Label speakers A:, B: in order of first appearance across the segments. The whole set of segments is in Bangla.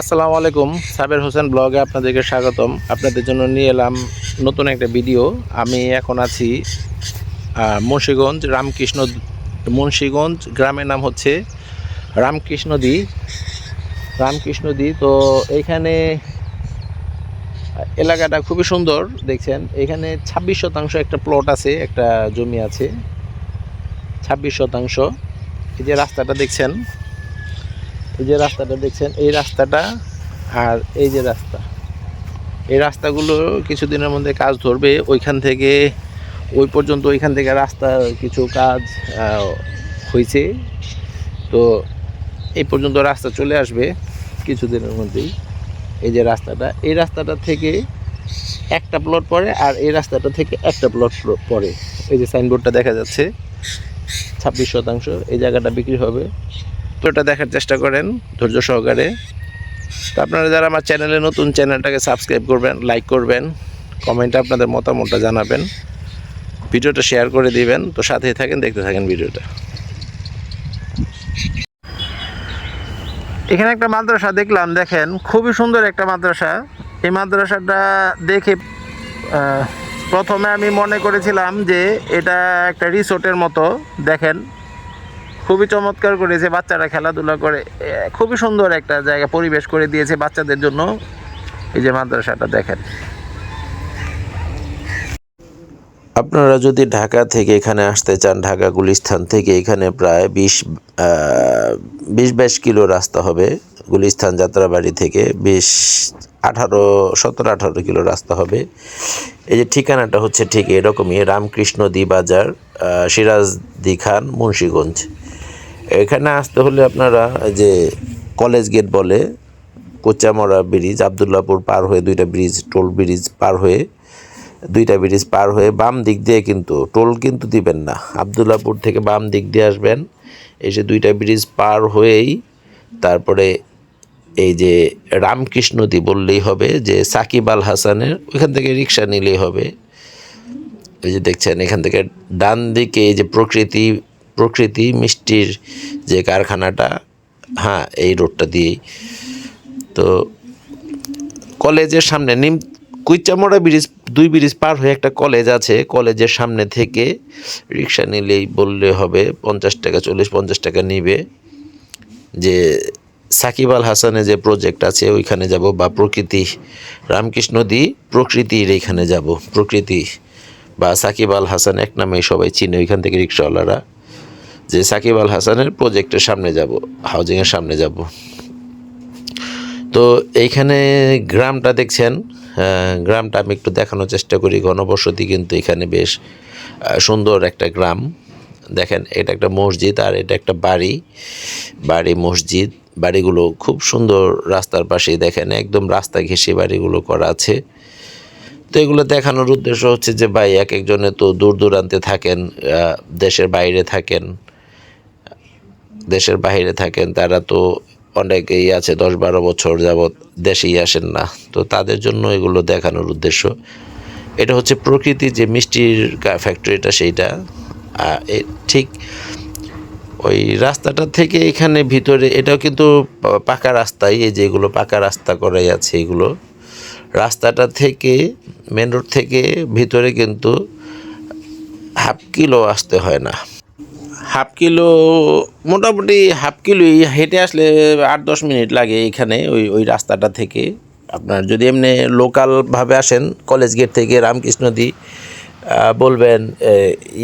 A: আসসালামু আলাইকুম। সাবের হোসেন ব্লগে আপনাদেরকে স্বাগতম। আপনাদের জন্য নিয়ে এলাম নতুন একটা ভিডিও। আমি এখন আছি মুন্সিগঞ্জ, রামকৃষ্ণ, মুন্সিগঞ্জ গ্রামের নাম হচ্ছে রামকৃষ্ণদি রামকৃষ্ণদি তো এইখানে এলাকাটা খুবই সুন্দর, দেখছেন। এখানে ছাব্বিশ শতাংশ একটা প্লট আছে, একটা জমি আছে। ছাব্বিশ শতাংশ। এই যে রাস্তাটা দেখছেন এই যে রাস্তাটা দেখছেন, এই রাস্তাটা আর এই যে রাস্তা। এই রাস্তাগুলো কিছুদিনের মধ্যে কাজ ধরবে, ওইখান থেকে, ওই পর্যন্ত ওইখান থেকে রাস্তা কিছু কাজ হয়েছে তো এই পর্যন্ত রাস্তা চলে আসবে কিছুদিনের মধ্যেই। এই যে রাস্তাটা, এই রাস্তাটা থেকে একটা প্লট পড়ে আর এই রাস্তাটা থেকে একটা প্লট পড়ে। এই যে সাইনবোর্ডটা দেখা যাচ্ছে, ছাব্বিশ শতাংশ, এই জায়গাটা বিক্রি হবে। তো দেখার চেষ্টা করেন ধৈর্য সহকারে। তো আপনারা যারা আমার চ্যানেলে নতুন, চ্যানেলটাকে সাবস্ক্রাইব করবেন, লাইক করবেন, কমেন্টে আপনাদের মতামতটা জানাবেন, ভিডিওটা শেয়ার করে দিবেন। তো সাথেই থাকেন, দেখতে থাকেন ভিডিওটা। এখানে একটা মাদ্রাসা দেখলাম, দেখেন, খুবই সুন্দর একটা মাদ্রাসা। এই মাদ্রাসাটা দেখে প্রথমে আমি মনে করেছিলাম যে এটা একটা রিসোর্টের মতো, দেখেন। খুবই চমৎকার করেছে, বাচ্চারা খেলাধুলা করে। খুবই সুন্দর একটা জায়গা পরিবেশ করে দিয়েছে বাচ্চাদের জন্য। এই যে মাদ্রাসাটা দেখেন।
B: আপনারা যদি ঢাকা থেকে এখানে আসতে চান, ঢাকা গুলিস্থান থেকে এখানে প্রায় বিশ বিশ বাইশ কিলো রাস্তা হবে। গুলিস্থান যাত্রাবাড়ি থেকে বিশ আঠারো, সতেরো, আঠারো কিলো রাস্তা হবে। এই যে ঠিকানাটা হচ্ছে ঠিক এরকমই, রামকৃষ্ণ দি বাজার সিরাজদি খান মুন্সীগঞ্জ। এখানে আসতে হলে আপনারা যে কলেজ গেট বলে কোচামরা ব্রিজ আবদুল্লাপুর পার হয়ে দুইটা ব্রিজ, টোল ব্রিজ পার হয়ে দুইটা ব্রিজ পার হয়ে বাম দিক দিয়ে কিন্তু, টোল কিন্তু দিবেন না। আবদুল্লাপুর থেকে বাম দিক দিয়ে আসবেন, এসে দুইটা ব্রিজ পার হয়েই তারপরে এই যে রামকৃষ্ণদি বললেই হবে, যে সাকিব আল হাসানের, ওইখান থেকে রিক্সা নিলেই হবে। এই যে দেখছেন, এখান থেকে ডান দিকে এই যে প্রকৃতি প্রকৃতি মিষ্টির যে কারখানাটা হ্যাঁ এই রোডটা দিয়েই। তো কলেজের সামনে নিম কুইচামোড়া ব্রিজ, দুই ব্রিজ পার হয়ে একটা কলেজ আছে। কলেজের সামনে থেকে রিক্সা নিলেই বললে হবে পঞ্চাশ টাকা, চল্লিশ, পঞ্চাশ টাকা নিবে। যে সাকিব আল হাসানের যে প্রজেক্ট আছে, ওইখানে যাব বা প্রকৃতি, রামকৃষ্ণ দি প্রকৃতির এইখানে যাব। প্রকৃতি বা সাকিব আল হাসান এক নামেই সবাই চিনে, ওইখান থেকে রিক্সাওয়ালারা। যে সাকিব আল হাসানের প্রজেক্টের সামনে যাব হাউজিংয়ের সামনে যাব। তো এইখানে গ্রামটা দেখছেন গ্রামটা আমি একটু দেখানোর চেষ্টা করি, ঘনবসতি কিন্তু এখানে বেশ সুন্দর একটা গ্রাম। দেখেন, এটা একটা মসজিদ আর এটা একটা বাড়ি বাড়ি, মসজিদ, বাড়িগুলো খুব সুন্দর রাস্তার পাশেই দেখেন, একদম রাস্তা ঘেঁষে বাড়িগুলো করা আছে। তো এগুলো দেখানোর উদ্দেশ্য হচ্ছে যে ভাই, এক একজনে তো দূর দূরান্তে থাকেন দেশের বাইরে থাকেন দেশের বাইরে থাকেন, তারা তো অনেকেই আছে দশ বারো বছর যাবৎ দেশেই আসেন না। তো তাদের জন্য এগুলো দেখানোর উদ্দেশ্য। এটা হচ্ছে প্রকৃতি যে মিষ্টির ফ্যাক্টরিটা সেইটা। ঠিক ওই রাস্তাটা থেকে এখানে ভিতরে, এটাও কিন্তু পাকা রাস্তাই, এই যেগুলো পাকা রাস্তা করাই আছে এগুলো। রাস্তাটা থেকে মেন রোড থেকে ভিতরে কিন্তু হাফ কিলো আসতে হয় না।
A: হাফ কিলো মোটামুটি হাফ কিলো হেঁটে আসলে আট দশ মিনিট লাগে এখানে ওই ওই রাস্তাটা থেকে। আপনার যদি এমনি লোকালভাবে আসেন কলেজ গেট থেকে রামকৃষ্ণদি আহ, বলবেন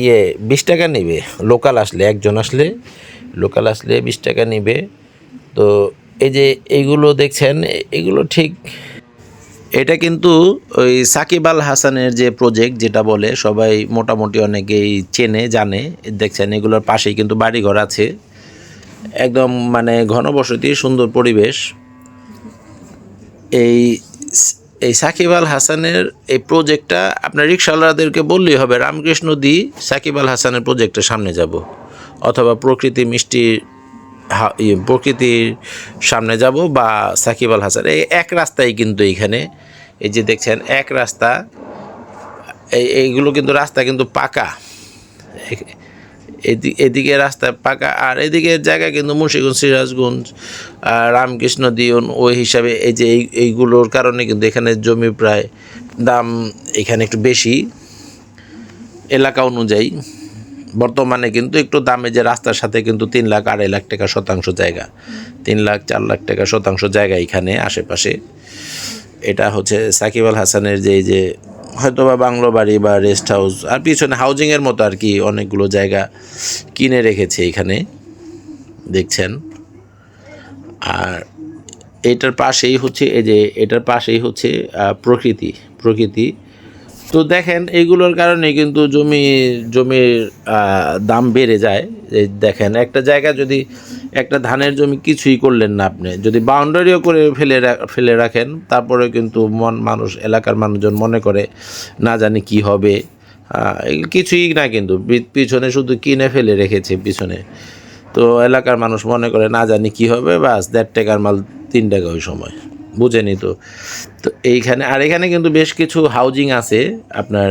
A: ইয়ে বিশ টাকা নিবে। লোকাল আসলে একজন আসলে লোকাল আসলে বিশ টাকা নিবে। তো এই যে এইগুলো দেখছেন এগুলো ঠিক এটা কিন্তু ওই সাকিব আল হাসানের যে প্রজেক্ট যেটা বলে সবাই মোটামুটি অনেকেই চেনে জানে। দেখছেন এগুলোর পাশেই কিন্তু বাড়িঘর আছে। একদম মানে ঘনবসতি সুন্দর পরিবেশ। এই এই সাকিব আল হাসানের এই প্রজেক্টটা আপনার রিক্সাওয়ালাদেরকে বললেই হবে রামকৃষ্ণ দি সাকিব আল হাসানের প্রজেক্টের সামনে যাব। অথবা প্রকৃতি মিষ্টি হা- ইয়ে, প্রকৃতির সামনে যাব বা সাকিব আল হাসান। এই এক রাস্তায় কিন্তু এইখানে, এই যে দেখছেন, এক রাস্তা, এই, এইগুলো কিন্তু রাস্তা কিন্তু পাকা। এদিকে রাস্তা পাকা, আর এদিকে জায়গা কিন্তু মুন্সিগঞ্জ, সিরাজগঞ্জ রামকৃষ্ণ দিয়ন ওই হিসাবে এই যে এই, এইগুলোর কারণে কিন্তু এখানে জমি প্রায় দাম এখানে একটু বেশি। এলাকা অনুযায়ী। বর্তমানে কিন্তু একটু দামে যে রাস্তার সাথে কিন্তু তিন লাখ আড়াই লাখ টাকা শতাংশ জায়গা। তিন লাখ, চার লাখ টাকা শতাংশ জায়গা এখানে আশেপাশে। এটা হচ্ছে সাকিব আল হাসানের যে যে হয়তো বা বাংলো বাড়ি বা রেস্ট হাউস আর পিছনে হাউজিংয়ের মতো আর কি অনেকগুলো জায়গা কিনে রেখেছে এখানে। দেখছেন? আর এটার পাশেই হচ্ছে, এই যে এটার পাশেই হচ্ছে প্রকৃতি প্রকৃতি তো দেখেন এইগুলোর কারণে কিন্তু জমি, জমির দাম বেড়ে যায়। এই দেখেন, একটা জায়গা যদি একটা ধানের জমি কিছুই করলেন না আপনি, যদি বাউন্ডারিও করে ফেলে ফেলে রাখেন, তারপরে কিন্তু মন, মানুষ, এলাকার মানুষজন মনে করে না জানি কি হবে। কিছুই না কিন্তু পিছনে শুধু কিনে ফেলে রেখেছে পিছনে। তো এলাকার মানুষ মনে করে না জানি কি হবে বাস দেড় টাকার মাল, তিন টাকা ওই সময়। বুঝেনি তো তো এইখানে, আর এখানে কিন্তু বেশ কিছু হাউজিং আছে আপনার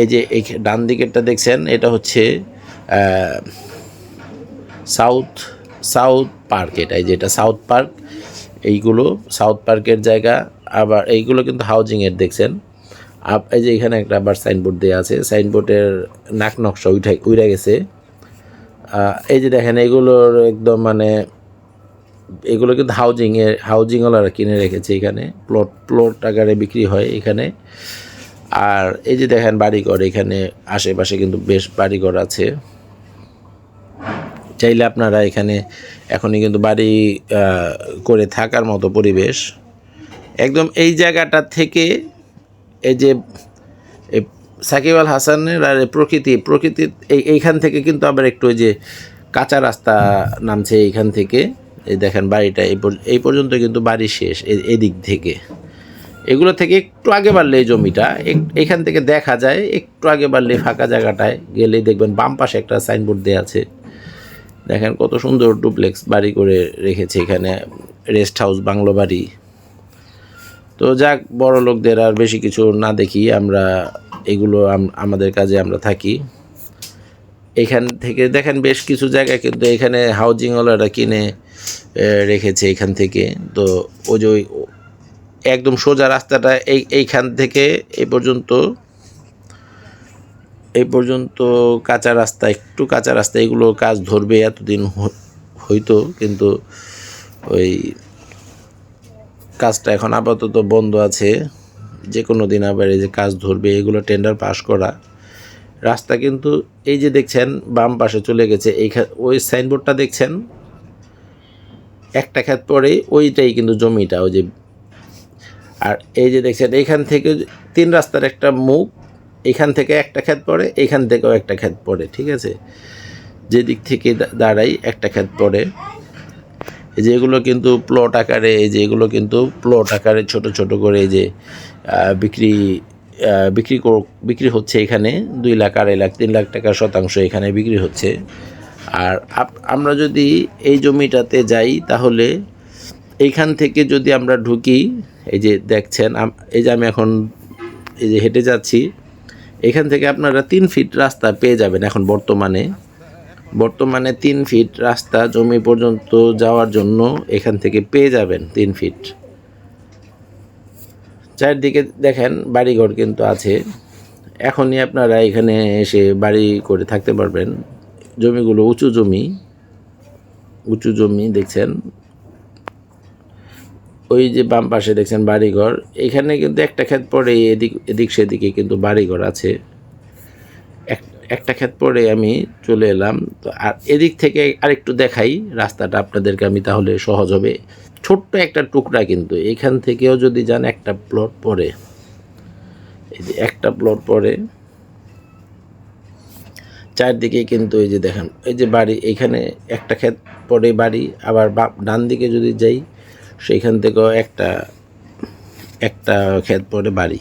A: এই যে এই ডান দিকেরটা দেখছেন, এটা হচ্ছে সাউথ সাউথ পার্ক এটা, এই যে এটা সাউথ পার্ক এইগুলো সাউথ পার্কের জায়গা, আবার এইগুলো কিন্তু হাউজিংয়ের দেখছেন। আপ, এই যে এখানে একটা আবার সাইনবোর্ড দেওয়া আছে সাইনবোর্ডের নাক নকশা উঠে উইরা গেছে। এই যে দেখেন, এগুলোর একদম মানে এগুলো কিন্তু হাউজিংয়ের হাউজিংওয়ালারা কিনে রেখেছে এখানে। প্লট প্লট আকারে বিক্রি হয় এখানে। আর এই যে দেখেন বাড়িঘর, এখানে আশেপাশে কিন্তু বেশ বাড়িঘর আছে। চাইলে আপনারা এখানে এখনই কিন্তু বাড়ি করে থাকার মতো পরিবেশ। একদম এই জায়গাটা থেকে এই যে সাকিব আল হাসানের আর প্রকৃতি প্রকৃতি এই, এইখান থেকে কিন্তু আবার একটু ওই যে কাঁচা রাস্তা নামছে এইখান থেকে। এই দেখেন বাড়িটা এই পর্যন্ত কিন্তু বাড়ি শেষ এদিক থেকে। এগুলো থেকে একটু আগে বাড়লে এই জমিটা এখান থেকে দেখা যায় একটু আগে বাড়লে ফাঁকা জায়গাটায় গেলেই দেখবেন বাম পাশে একটা সাইনবোর্ড দেওয়া আছে। দেখেন কত সুন্দর ডুপ্লেক্স বাড়ি করে রেখেছে এখানে, রেস্ট হাউস, বাংলো বাড়ি। তো যাক, বড় লোকদের আর বেশি কিছু না দেখি আমরা, এগুলো আমাদের কাজে আমরা থাকি। এখান থেকে দেখেন বেশ কিছু জায়গা কিন্তু এখানে হাউজিংওয়ালারা কিনে রেখেছে এখান থেকে। তো ওই যে ওই- একদম সোজা রাস্তাটা এই, এইখান থেকে এই পর্যন্ত এই পর্যন্ত কাঁচা রাস্তা, একটু কাঁচা রাস্তা, এগুলো কাজ ধরবে এতদিন হইতো কিন্তু ওই কাজটা এখন আপাতত বন্ধ আছে। যে কোনো দিন আবার এই যে কাজ ধরবে, এগুলো টেন্ডার পাস করা। রাস্তা কিন্তু এই যে দেখছেন, বাম পাশে চলে গেছে এই ওই সাইনবোর্ডটা দেখছেন? একটা ক্ষেত পরে ওইটাই কিন্তু জমিটা, ওই যে আর এই যে দেখছেন এইখান থেকে তিন রাস্তার একটা মুখ, এখান থেকে একটা ক্ষেত পড়ে, এখান থেকেও একটা ক্ষেত পড়ে, ঠিক আছে? যেদিক থেকে দাঁড়াই একটা ক্ষেত পড়ে। এই যে এগুলো কিন্তু প্লট আকারে, এই যে এগুলো কিন্তু প্লট আকারে ছোট ছোট করে এই যে বিক্রি বিক্রি কর- বিক্রি হচ্ছে এখানে দুই লাখ, আড়াই লাখ, তিন লাখ টাকা শতাংশ এখানে বিক্রি হচ্ছে। আর আমরা যদি এই জমিটাতে যাই, তাহলে এইখান থেকে যদি আমরা ঢুকি, এই যে দেখছেন এই যে আমি এখন এই যে হেঁটে যাচ্ছি, এখান থেকে আপনারা তিন ফিট রাস্তা পেয়ে যাবেন এখন বর্তমানে। বর্তমানে তিন ফিট রাস্তা জমি পর্যন্ত যাওয়ার জন্য এখান থেকে পেয়ে যাবেন তিন ফিট। চারদিকে দেখেন, বাড়িঘর কিন্তু আছে। এখনই আপনারা এখানে এসে বাড়ি করে থাকতে পারবেন। জমিগুলো, উঁচু জমি উঁচু জমি দেখছেন। ওই যে বাম পাশে দেখছেন বাড়িঘর। এখানে কিন্তু একটা ক্ষেত পরে এদিক এদিক সেদিকে কিন্তু বাড়িঘর আছে। এক- একটা ক্ষেত পরে আমি চলে এলাম। তো আর এদিক থেকে আরেকটু দেখাই, রাস্তাটা আপনাদেরকে আমি তাহলে সহজ হবে। ছোট্ট একটা টুকরা কিন্তু, এখান থেকেও যদি যান একটা প্লট পরে এই যে একটা প্লট পরে চারদিকে কিন্তু এই যে দেখেন, এই যে বাড়ি এখানে একটা ক্ষেত, পরে বাড়ি, আবার ডান দিকে যদি যাই, সেইখান থেকেও একটা একটা ক্ষেত, পরে বাড়ি।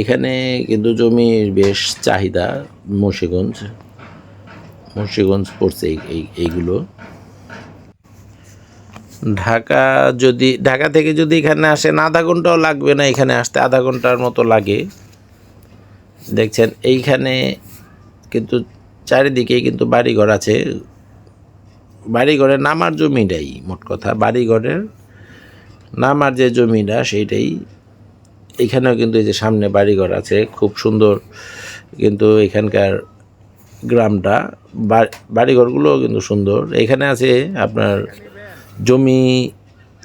A: এখানে কিন্তু জমির বেশ চাহিদা মুন্সিগঞ্জ মুন্সিগঞ্জ পড়ছে এই এইগুলো। ঢাকা যদি, ঢাকা থেকে যদি এখানে আসেন আধা ঘন্টাও লাগবে না এখানে আসতে, আধা ঘণ্টার মতো লাগে। দেখছেন, এইখানে কিন্তু চারিদিকেই কিন্তু বাড়িঘর আছে। বাড়িঘরের নামার জমিটাই মোট কথা। বাড়িঘরের নামার যে জমিটা, সেইটাই। এখানেও কিন্তু এই যে সামনে বাড়িঘর আছে, খুব সুন্দর কিন্তু এখানকার গ্রামটা। বাড়িঘরগুলোও কিন্তু সুন্দর। এখানে আছে আপনার জমি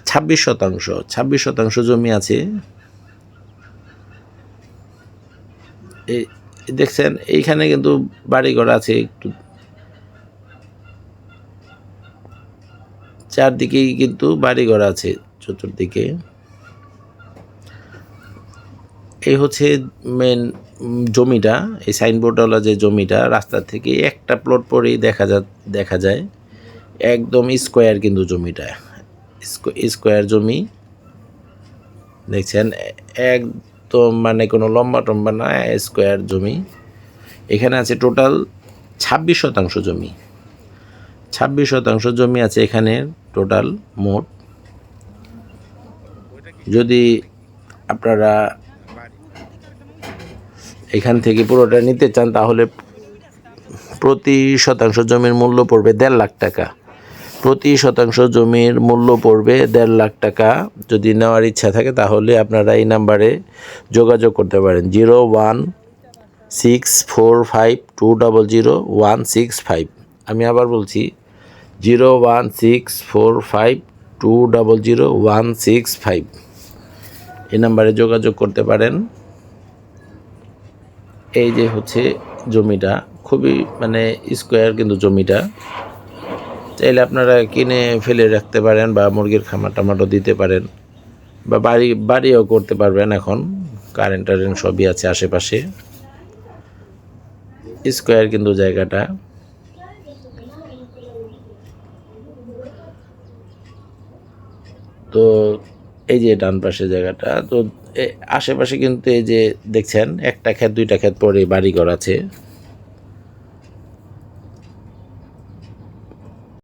A: ছাব্বিশ শতাংশ। ছাব্বিশ শতাংশ জমি আছে। এই, দেখছেন, এইখানে কিন্তু বাড়িঘর আছে একটু। চারদিকেই কিন্তু বাড়িঘর আছে চতুর্দিকে। এই হচ্ছে মেন জমিটা, এই সাইনবোর্ডওয়ালা যে জমিটা, রাস্তা থেকে একটা প্লট পরেই দেখা যা, দেখা যায়। একদম স্কোয়ার কিন্তু জমিটা। স্কো- স্কোয়ার জমি। দেখছেন, এ- একদম মানে কোনো লম্বা টম্বা না স্কোয়ার জমি। এখানে আছে টোটাল ছাব্বিশ শতাংশ জমি। ছাব্বিশ শতাংশ জমি আছে এখানে টোটাল মোট। যদি আপনারা এখান থেকে পুরোটা নিতে চান, তাহলে প্রতি শতাংশ জমির মূল্য পড়বে দেড় লাখ টাকা। প্রতি শতাংশ জমির মূল্য পড়বে দেড় লাখ টাকা। যদি নেওয়ার ইচ্ছা থাকে, তাহলে আপনারা এই নাম্বারে যোগাযোগ করতে পারেন। Zero one six four five two double zero one six five. আমি আবার বলছি, zero one six four five two double zero one six five. এই নাম্বারে যোগাযোগ করতে পারেন। এই যে হচ্ছে জমিটা, খুবই মানে স্কোয়ার কিন্তু জমিটা। চাইলে আপনারা কিনে ফেলে রাখতে পারেন বা মুরগির খামার টামাটো দিতে পারেন বা বাড়ি, বাড়িও করতে পারবেন এখন। কারেন্ট টারেন্ট সবই আছে আশেপাশে। স্কোয়ার কিন্তু জায়গাটা। তো এই যে ডান পাশে জায়গাটা, তো আশেপাশে কিন্তু এই যে দেখছেন, একটা ক্ষেত, দুইটা ক্ষেত পরে বাড়িঘর আছে।